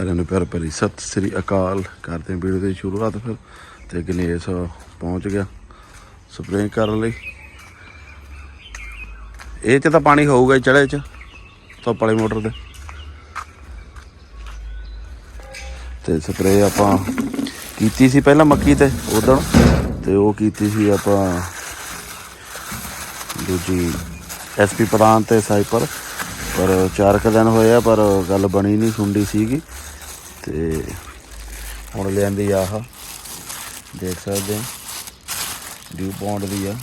ਸਾਰਿਆਂ ਨੂੰ ਪਿਆਰ ਭਰੀ ਸਤਿ ਸ੍ਰੀ ਅਕਾਲ। ਕਰਦੇ ਹਾਂ ਵੀਡੀਓ ਦੀ ਸ਼ੁਰੂਆਤ ਫਿਰ। ਤੇ ਗਣੇਸ਼ ਪਹੁੰਚ ਗਿਆ ਸਪਰੇਅ ਕਰਨ ਲਈ। ਇਹ ਚ ਤਾਂ ਪਾਣੀ ਹੋਊਗਾ ਹੀ ਚੜੇ ਚ, ਧੁੱਪ ਵਾਲੀ ਮੋਟਰ ਦੇ ਤੇ ਸਪਰੇਅ ਆਪਾਂ ਕੀਤੀ ਸੀ ਪਹਿਲਾਂ ਮੱਕੀ ਤੇ ਉਦੋਂ ਤੇ ਉਹ ਕੀਤੀ ਸੀ ਆਪਾਂ ਦੂਜੀ ਐਸਪੀ ਪ੍ਰਧਾਨ ਤੇ ਸਾਈਪਰ। ਪਰ ਚਾਰ ਕੁ ਦਿਨ ਹੋਏ ਆ, ਪਰ ਗੱਲ ਬਣੀ ਨਹੀਂ, ਸੁੰਡੀ ਸੀਗੀ। ਤੇ ਹੁਣ ਲਿਆਂਦੀ ਆਹ, ਦੇਖ ਸਕਦੇ ਆ ਡਿਊ ਪੌਂਡ ਦੀ ਆ।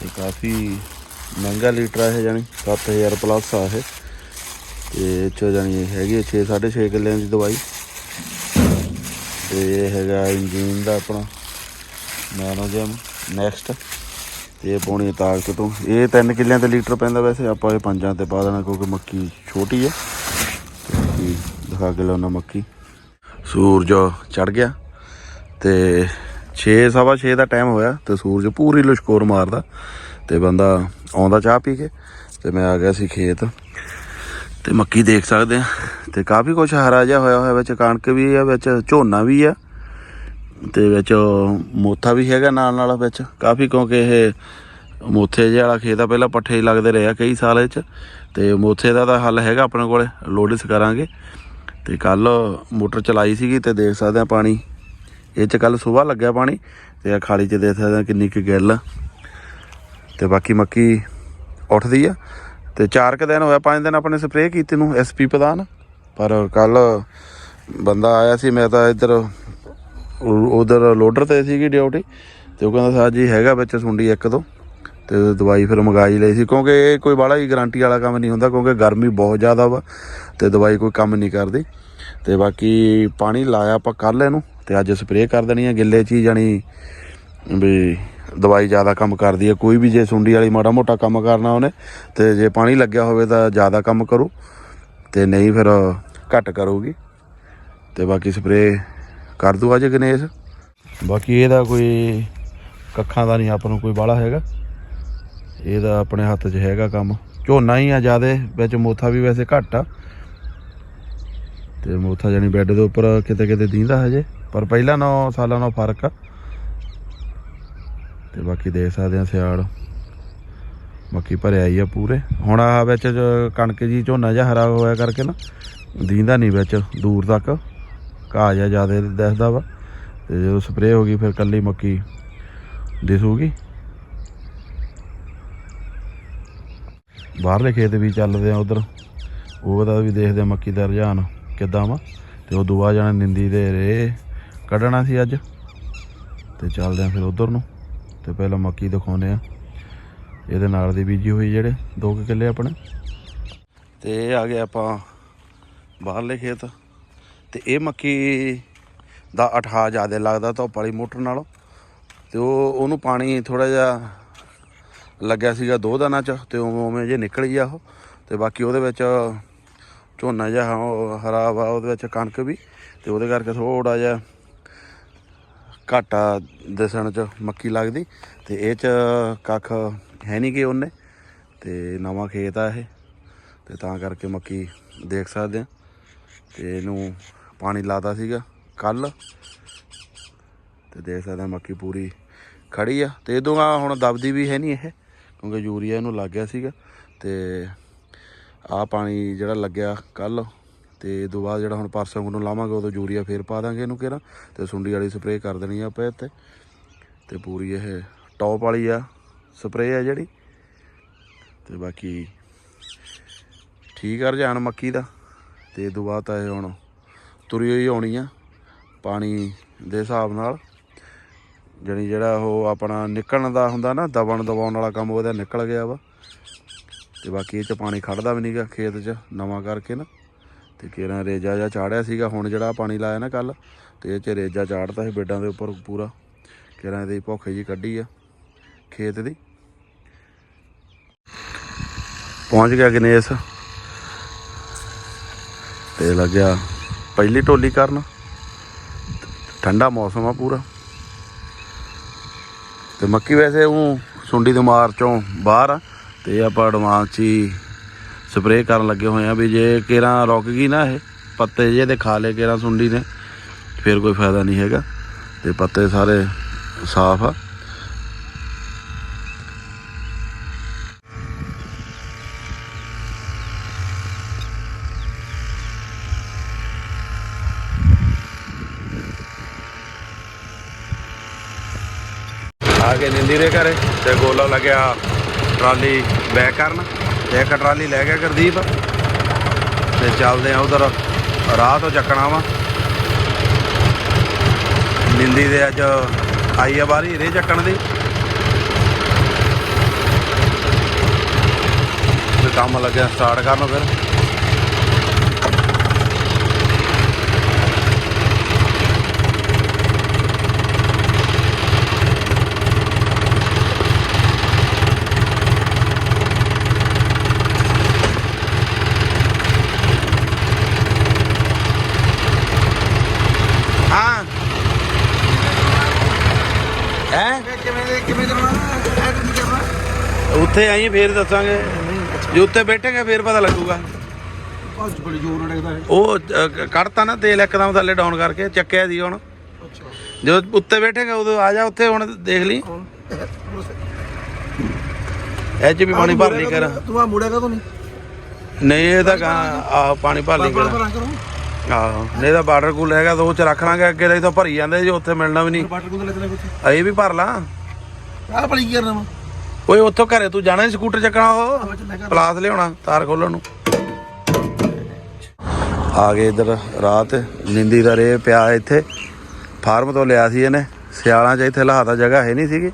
ਤੇ ਕਾਫੀ ਮਹਿੰਗਾ ਲੀਟਰ ਆ ਇਹ ਜਾਨੀ 7000 ਪਲੱਸ ਆ ਇਹ। ਤੇ ਇਹ ਚੋ ਜਾਨੀ ਹੈਗੀ 6 6.5 ਕਿੱਲਿਆਂ ਦੀ ਦਵਾਈ। ਤੇ ਇਹ ਹੈਗਾ ਇੰਜੀਨ ਦਾ ਆਪਣਾ ਮੈਨੋਜਮ ਨੈਕਸਟ ਤੇ ਇਹ ਪਾਉਣੀ ਤਾਕਤ ਤੋਂ, ਇਹ 3 ਕਿੱਲਿਆਂ ਤੇ ਲੀਟਰ ਪੈਂਦਾ ਵੈਸੇ, ਆਪਾਂ ਇਹ ਪੰਜਾਂ ਤੇ ਪਾ ਦੇਣਾ ਕਿਉਂਕਿ ਮੱਕੀ ਛੋਟੀ ਹੈ ਬਾਕੀ ਦਿਖਾ ਕੇ ਲਾਉਣਾ ਮੱਕੀ। ਸੂਰਜ ਚੜ ਗਿਆ ਤੇ 6 ਸਵਾ 6 ਦਾ ਟਾਈਮ ਹੋਇਆ ਤੇ ਸੂਰਜ ਪੂਰੀ ਲਸ਼ਕੋਰ ਮਾਰਦਾ ਤੇ ਬੰਦਾ ਆਉਂਦਾ ਚਾਹ ਪੀ ਕੇ ਤੇ ਮੈਂ ਆ ਗਿਆ ਸੀ ਖੇਤ ਤੇ ਮੱਕੀ ਦੇਖ ਸਕਦੇ ਆ ਤੇ ਕਾਫੀ ਕੁਝ ਹਰਾ ਜਿਹਾ ਹੋਇਆ ਹੋਇਆ, ਵਿੱਚ ਕਣਕ ਵੀ ਆ, ਵਿੱਚ ਝੋਨਾ ਵੀ ਆ ਤੇ ਵਿੱਚ ਮੋਥਾ ਵੀ ਹੈਗਾ ਨਾਲ ਨਾਲ ਵਿੱਚ। ਕਾਫੀ ਕਿਉਂਕਿ ਇਹ ਮੋਥੇ ਜਿਹੇ ਵਾਲਾ ਖੇਤ ਆ, ਪਹਿਲਾਂ ਪੱਠੇ ਹੀ ਲੱਗਦੇ ਰਹੇ ਆ ਕਈ ਸਾਲ ਇਹ ਚ ਤੇ ਮੋਥੇ ਦਾ ਤਾਂ ਹੱਲ ਹੈਗਾ ਆਪਣੇ ਕੋਲੇ ਲੋਡਿਸ ਕਰਾਂਗੇ। ਤੇ ਕੱਲ ਮੋਟਰ ਚਲਾਈ ਸੀਗੀ ਤੇ ਦੇਖ ਸਕਦੇ ਆ ਪਾਣੀ। ਇਹ ਚ ਕੱਲ ਸਵੇਰ ਲੱਗਿਆ ਪਾਣੀ ਤੇ ਆ ਖਾਲੀ ਚ ਦੇਖ ਸਕਦੇ ਆ ਕਿੰਨੀ ਕੁ ਗਿੱਲ। ਆ ਤੇ ਬਾਕੀ ਮੱਕੀ ਉੱਠਦੀ ਆ। ਤੇ ਚਾਰ ਕੁ ਦਿਨ ਹੋਇਆ, ਪੰਜ ਦਿਨ ਆਪਣੇ ਸਪਰੇਅ ਕੀਤੀ ਨੂੰ ਐਸਪੀ ਪ੍ਰਧਾਨ। ਪਰ ਕੱਲ ਬੰਦਾ ਆਇਆ ਸੀ, ਮੈਂ ਤਾਂ ਇੱਧਰ ਉਧਰ ਲੋਡਰ ਤੇ ਸੀਗੀ ਡਿਊਟੀ। ਤੇ ਉਹ ਕਹਿੰਦਾ ਸਾਹਿਬ ਜੀ ਹੈਗਾ ਵਿੱਚ ਸੁੰਡੀ ਇੱਕ ਦੋ। ਤੇ ਦਵਾਈ ਫਿਰ ਮੰਗਾਈ ਲਈ ਸੀ, ਕਿਉਂਕਿ ਇਹ ਕੋਈ ਬਾਹਲਾ ਹੀ ਗਾਰੰਟੀ ਵਾਲਾ ਕੰਮ ਨਹੀਂ ਹੁੰਦਾ, ਕਿਉਂਕਿ ਗਰਮੀ ਬਹੁਤ ਜ਼ਿਆਦਾ ਵਾ ਤੇ ਦਵਾਈ ਕੋਈ ਕੰਮ ਨਹੀਂ ਕਰਦੀ। ਤੇ ਬਾਕੀ ਪਾਣੀ ਲਾਇਆ ਆਪਾਂ ਕੱਲ ਇਹਨੂੰ, ਤੇ ਅੱਜ ਸਪਰੇਅ ਕਰ ਦੇਣੀ ਆ ਗਿੱਲੇ ਚ ਹੀ ਜਾਣੀ ਵੀ ਦਵਾਈ ਜ਼ਿਆਦਾ ਕੰਮ ਕਰਦੀ ਹੈ ਕੋਈ ਵੀ ਜੇ ਸੁੰਡੀ ਵਾਲੀ ਮਾੜਾ ਮੋਟਾ ਕੰਮ ਕਰਨਾ ਉਹਨੇ, ਤੇ ਜੇ ਪਾਣੀ ਲੱਗਿਆ ਹੋਵੇ ਤਾਂ ਜ਼ਿਆਦਾ ਕੰਮ ਕਰੋ, ਤੇ ਨਹੀਂ ਫਿਰ ਘੱਟ ਕਰੂਗੀ। ਤੇ ਬਾਕੀ ਸਪਰੇਅ ਕਰ ਦੂ ਅੱਜ ਗਣੇਸ਼। ਬਾਕੀ ਇਹਦਾ ਕੋਈ ਕੱਖਾਂ ਦਾ ਨਹੀਂ ਆਪਾਂ ਨੂੰ ਕੋਈ ਬਾਹਲਾ ਹੈਗਾ। ਇਹਦਾ ਆਪਣੇ ਹੱਥ 'ਚ ਹੈਗਾ ਕੰਮ। ਝੋਨਾ ਹੀ ਆ ਜਿਆਦੇ, ਵਿੱਚ ਮੋਥਾ ਵੀ ਵੈਸੇ ਘੱਟ ਆ। ਤੇ ਮੋਥਾ ਜਾਨੀ ਬੈੱਡ ਦੇ ਉੱਪਰ ਕਿਤੇ ਕਿਤੇ ਦੀਂਦਾ ਹਜੇ, ਪਰ ਪਹਿਲਾਂ ਨਾਲੋਂ ਸਾਲਾਂ ਨਾਲੋਂ ਫ਼ਰਕ ਆ। ਤੇ ਬਾਕੀ ਦੇਖ ਸਕਦੇ ਆ ਸਿਆੜ ਮੱਕੀ ਭਰਿਆ ਹੀ ਆ ਪੂਰੇ। ਹੁਣ ਆ ਵਿੱਚ ਕਣਕ ਜੀ ਝੋਨਾ ਜਿਹਾ ਹਰਾ ਹੋਇਆ ਕਰਕੇ ਨਾ, ਦੀਂਦਾ ਨਹੀਂ ਵਿੱਚ ਦੂਰ ਤੱਕ। ਘਾਹ ਜਿਹਾ ਜ਼ਿਆਦਾ ਦਿਖਦਾ ਵਾ। ਤੇ ਜਦੋਂ ਸਪਰੇਅ ਹੋ ਗਈ, ਫਿਰ ਕੱਲੀ ਮੱਕੀ ਦਿਸੂਗੀ। ਬਾਹਰਲੇ ਖੇਤ ਵੀ ਚੱਲਦੇ ਆ ਉਧਰ। ਉਹਦਾ ਵੀ ਦੇਖਦੇ ਆ ਮੱਕੀ ਦਾ ਰੁਝਾਨ ਕਿੱਦਾਂ ਵਾ। ਤੇ ਉਹ ਦੁਆ ਜਾਣਾ ਨਿੰਦੀ ਦੇ ਰੇ ਕੱਢਣਾ ਸੀ ਅੱਜ। ਤੇ ਚੱਲਦੇ ਆ ਫਿਰ ਉਧਰ ਨੂੰ। ਤੇ ਪਹਿਲਾਂ ਮੱਕੀ ਦਿਖਾਉਨੇ ਆ। ਇਹਦੇ ਨਾਲ ਦੀ ਬੀਜੀ ਹੋਈ ਜਿਹੜੇ 2 ਕਿੱਲੇ ਆਪਣੇ। ਤੇ ਇਹ ਆ ਗਏ ਆਪਾਂ ਬਾਹਰਲੇ ਖੇਤ। ਤੇ ਇਹ ਮੱਕੀ ਦਾ ਅਠਾ ਜ਼ਿਆਦਾ ਲੱਗਦਾ ਧੁੱਪ ਵਾਲੀ ਮੋਟਰ ਨਾਲੋਂ। ਤੇ ਉਹ ਉਹਨੂੰ ਪਾਣੀ ਥੋੜਾ ਜਿਹਾ ਲੱਗਿਆ ਸੀਗਾ ਦੋ ਦਿਨਾਂ ਚ ਤੇ ਉਵੇਂ ਉਵੇਂ ਜੇ ਨਿਕਲੀ ਆ ਉਹ ਤੇ ਬਾਕੀ ਉਹਦੇ ਵਿੱਚ ਝੋਨਾ ਜਿਹਾ ਉਹ ਹਰਾ ਵਾ ਉਹਦੇ ਵਿੱਚ ਕਣਕ ਵੀ ਤੇ ਉਹਦੇ ਕਰਕੇ ਥੋੜਾ ਜਿਹਾ ਘਾਟਾ ਦਿਸਣ ਚ ਮੱਕੀ ਲੱਗਦੀ ਤੇ ਇਹ ਚ ਕੱਖ ਹੈ ਨਹੀਂ ਕਿ ਉਹਨੇ ਤੇ ਨਵਾਂ ਖੇਤ ਆ ਇਹ ਤੇ ਤਾਂ ਕਰਕੇ ਮੱਕੀ ਦੇਖ ਸਕਦੇ ਆ। ਤੇ ਇਹਨੂੰ ਪਾਣੀ ਲਾਤਾ ਸੀਗਾ ਕੱਲ ਤੇ ਦੇਖ ਸਕਦੇ ਆ ਮੱਕੀ ਪੂਰੀ ਖੜੀ ਆ ਤੇ ਇਦੋਂ ਆ ਹੁਣ ਦਬਦੀ ਵੀ ਹੈ ਨਹੀਂ ਇਹ। ਕਿਉਂਕਿ ਯੂਰੀਆ ਇਹਨੂੰ ਲੱਗ ਗਿਆ ਸੀਗਾ ਤੇ ਆ ਪਾਣੀ ਜਿਹੜਾ ਲੱਗਿਆ ਕੱਲ ਤੇ ਇਹ ਤੋਂ ਬਾਅਦ ਜਿਹੜਾ ਹੁਣ ਪਰਸੋਂ ਨੂੰ ਲਾਵਾਂਗੇ, ਉਦੋਂ ਯੂਰੀਆ ਫੇਰ ਪਾ ਦਾਂਗੇ ਇਹਨੂੰ ਕਿਹੜਾ ਤੇ ਸੁੰਡੀ ਵਾਲੀ ਸਪਰੇਅ ਕਰ ਦੇਣੀ ਆ ਆਪਾਂ ਇੱਥੇ। ਤੇ ਪੂਰੀ ਇਹ ਟੌਪ ਵਾਲੀ ਆ ਸਪਰੇਅ ਆ ਜਿਹੜੀ। ਤੇ ਬਾਕੀ ਠੀਕ ਆ ਰੁਝਾਨ ਮੱਕੀ ਦਾ। ਤੇ ਇਹ ਤੋਂ ਬਾਅਦ ਤਾਂ ਇਹ ਹੁਣ ਤੁਰੀ ਹੋਈ ਆਉਣੀ ਆ ਪਾਣੀ ਦੇ ਹਿਸਾਬ ਨਾਲ। ਜਾਣੀ ਜਿਹੜਾ ਉਹ ਆਪਣਾ ਨਿਕਲਣ ਦਾ ਹੁੰਦਾ ਨਾ, ਦਬਣ ਦਬਾਉਣ ਵਾਲਾ ਕੰਮ ਉਹਦਾ ਨਿਕਲ ਗਿਆ ਵਾ। ਤੇ ਬਾਕੀ ਇਹ ਚ ਪਾਣੀ ਖੜਦਾ ਵੀ ਨਹੀਂਗਾ ਖੇਤ 'ਚ, ਨਵਾਂ ਕਰਕੇ ਨਾ। ਤੇ ਕੇਰਾਂ ਰੇਜਾ ਜਾਂ ਚਾੜਿਆ ਸੀਗਾ, ਹੁਣ ਜਿਹੜਾ ਪਾਣੀ ਲਾਇਆ ਨਾ ਕੱਲ, ਤੇ ਇਹ ਚ ਰੇਜਾ ਚਾੜਤਾ ਸੀ ਬੇਡਾਂ ਦੇ ਉੱਪਰ ਪੂਰਾ। ਕੇਰਾਂ ਇਹਦੀ ਭੁੱਖ ਜੀ ਕੱਢੀ ਆ ਖੇਤ ਦੀ। ਪਹੁੰਚ ਗਿਆ ਗਣੇਸ਼। ਤੇ ਲੱਗਿਆ ਪਹਿਲੀ ਟੋਲੀ ਕਰਨ। ਠੰਡਾ ਮੌਸਮ ਆ ਪੂਰਾ। ਤੇ ਮੱਕੀ ਵੈਸੇ ਉਹ ਸੁੰਡੀ ਦੇ ਮਾਰ ਚੋਂ ਬਾਹਰ ਆ, ਤੇ ਆਪਾਂ ਐਡਵਾਂਸ 'ਚ ਹੀ ਸਪਰੇਅ ਕਰਨ ਲੱਗੇ ਹੋਏ ਆ ਵੀ ਜੇ ਕੇਰਾਂ ਰੁਕ ਗਈ ਨਾ ਇਹ, ਪੱਤੇ ਜੇ ਦੇ ਖਾ ਲੇ ਕੇਰਾ ਸੁੰਡੀ ਨੇ, ਫਿਰ ਕੋਈ ਫਾਇਦਾ ਨਹੀਂ ਹੈਗਾ, ਤੇ ਪੱਤੇ ਸਾਰੇ ਸਾਫ਼ ਆ। ਆ ਕੇ ਨਿੰਦੀ ਦੇ ਘਰੇ ਤੇ ਗੋਲਾ ਲੱਗਿਆ ਟਰਾਲੀ ਬੈਕ ਕਰਨ। ਤੇ ਇੱਕ ਟਰਾਲੀ ਲੈ ਗਿਆ ਗੁਰਦੀਪ ਤੇ ਚੱਲਦੇ ਆ ਉਧਰ ਰਾਹ ਤੋਂ ਚੱਕਣਾ ਵਾ। ਨਿੰਦੀ ਦੇ ਅੱਜ ਆਈ ਆ ਬਾਰੀ ਰੇ ਚੱਕਣ ਦੀ। ਤੇ ਕੰਮ ਲੱਗਿਆ ਸਟਾਰਟ ਕਰਨ ਫਿਰ ਹਾਂ ਹੈ ਕਿਵੇਂ ਦੇ ਕਿਵੇਂ ਕਰਨਾ ਇਹ ਕੀ ਕਰਨਾ ਉੱਥੇ ਆਈ ਫੇਰ ਦੱਸਾਂਗੇ। ਜੇ ਉੱਤੇ ਬੈਠੇਗੇ ਫੇਰ ਪਤਾ ਲੱਗੂਗਾ। ਅੱਜ ਬੜੀ ਜ਼ੋਰ ਨਾਲ ਡਿੱਗਦਾ ਹੈ ਉਹ ਅ, ਕੱਢਤਾ ਨਾ ਤੇਲ ਇੱਕਦਮ ਥੱਲੇ ਡਾਊਨ ਕਰਕੇ ਚੱਕਿਆ ਸੀ ਹੁਣ। ਅੱਛਾ। ਜਦੋਂ ਉੱਤੇ ਬੈਠੇਗਾ ਉਦੋਂ ਆ ਜਾ ਉੱਥੇ ਹੁਣ ਦੇਖ ਲਈ। ਇਹ ਚ ਵੀ ਪਾਣੀ ਭਰ ਲਈ ਕਰ। ਤੂੰ ਆ ਮੁੜੇਗਾ ਤੂੰ ਨਹੀਂ? ਨਹੀਂ ਇਹ ਤਾਂ ਗਾਂ ਆਹ ਪਾਣੀ ਭਰ ਲਈ ਕਰ। ਪਰ ਕਰੋ ਆਹੋ ਨਹੀਂ ਤਾਂ ਬਾਰਡਰ ਕੂਲ ਹੈਗਾ ਤਾਂ ਉਹ ਚ ਰੱਖ ਲਾਂਗੇ ਅੱਗੇ ਦਾ ਹੀ ਤਾਂ ਭਰੀ ਜਾਂਦੇ ਜੇ ਉੱਥੇ ਮਿਲਣਾ ਵੀ ਨਹੀਂ। ਵਾਟਰ ਕੋਲ ਲੈ ਚਲੇ ਕੁਛ। ਅਸੀਂ ਵੀ ਭਰ ਲਾਂ। ਆ ਕੀ ਕਰਨਾ ਵਾ? ਓਏ ਉੱਥੋਂ ਘਰੇ ਤੂੰ ਜਾਣਾ ਸਕੂਟਰ ਚੱਕਣਾ ਉਹ? ਪਲਾਸ ਲਿਆਉਣਾ ਤਾਰ ਖੋਲਣ ਨੂੰ। ਆ ਗਏ ਇਧਰ ਰਾਤ ਨਿੰਦੀ ਦਾ ਰੇ ਪਿਆ ਇੱਥੇ। ਫਾਰਮ ਤੋਂ ਲਿਆ ਸੀ ਇਹਨੇ ਸਿਆਲਾਂ 'ਚ ਇੱਥੇ ਹਾਲਾਤ ਜਗ੍ਹਾ ਹੈ ਨਹੀਂ ਸੀਗੀ।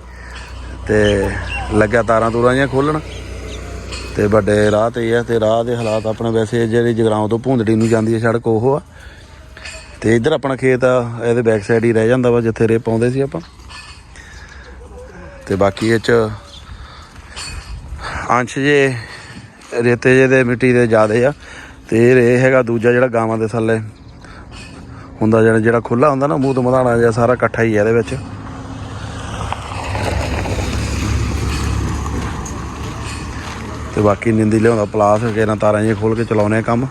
ਤੇ ਲੱਗਿਆ ਤਾਰਾਂ ਤੂਰਾਂ ਜਿਹੀਆਂ ਖੋਲਣ। ਤੇ ਵੱਡੇ ਰਾਹ ਤੇ ਹੀ ਆ ਤੇ ਰਾਹ ਦੇ ਹਾਲਾਤ ਆਪਣੇ ਵੈਸੇ ਜਿਹੜੀ ਜਗਰਾਉਂ ਤੋਂ ਭੁੰਦੜੀ ਨੂੰ ਜਾਂਦੀ ਹੈ ਸੜਕ ਉਹ ਆ। ਤੇ ਇਧਰ ਆਪਣਾ ਖੇਤ ਆ ਇਹਦੇ ਬੈਕ ਸਾਈਡ ਹੀ ਰਹਿ ਜਾਂਦਾ ਵਾ ਜਿੱਥੇ ਰੇ ਪਾਉਂਦੇ ਸੀ ਆਪਾਂ। ਤੇ ਬਾਕੀ ਇਹ ਚ ਅੰਸ਼ ਜੇ ਰੇਤੇ ਜੇ ਦੇ ਮਿੱਟੀ ਦੇ ਜ਼ਿਆਦੇ ਆ, ਤੇ ਇਹ ਹੈਗਾ ਦੂਜਾ ਜਿਹੜਾ ਗਾਵਾਂ ਦੇ ਥੱਲੇ। ਹੁੰਦਾ ਜਿਹੜਾ ਜਿਹੜਾ ਖੁੱਲਾ ਹੁੰਦਾ ਨਾ, ਮੂੰਹ ਤੋਂ ਮਧਾਣਾ ਜਿਹਾ ਸਾਰਾ ਇਕੱਠਾ ਹੀ ਹੈ ਇਹਦੇ ਵਿੱਚ। ਤੇ ਬਾਕੀ ਨਿੰਦੀ ਲਿਆਉਂਦਾ, ਪਲਾਸ ਕੇ ਨਾ ਤਾਰਾਂ ਜਿਹੀਆਂ ਖੋਲ ਕੇ ਚਲਾਉਨੇ ਆ ਕੰਮ।